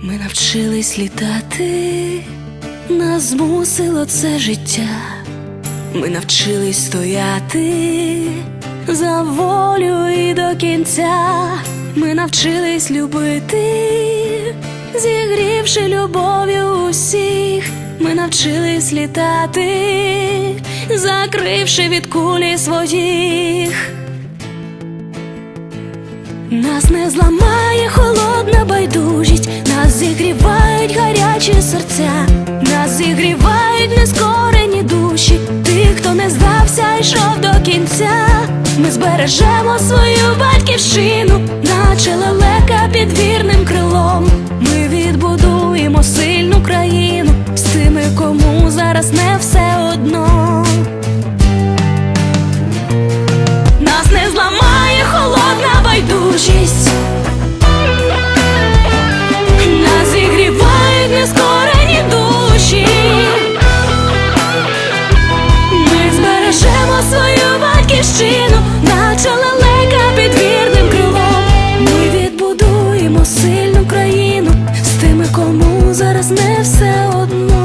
Ми навчились літати, нас змусило це життя. Ми навчились стояти за волю і до кінця. Ми навчились любити, зігрівши любов'ю усіх. Ми навчились літати, закривши від кулі своїх. Нас не зламає холодна байдужість, нас зігрівають гарячі серця, нас зігрівають нескорені душі, тих, хто не здався, йшов до кінця. Ми збережемо свою батьківщину, наче лелека під вірним крилом. Ми відбудуємо сильну країну з тими, кому зараз не свою батьківщину, наче лелека під вірним крилом. Ми відбудуємо сильну країну з тими, кому зараз не все одно.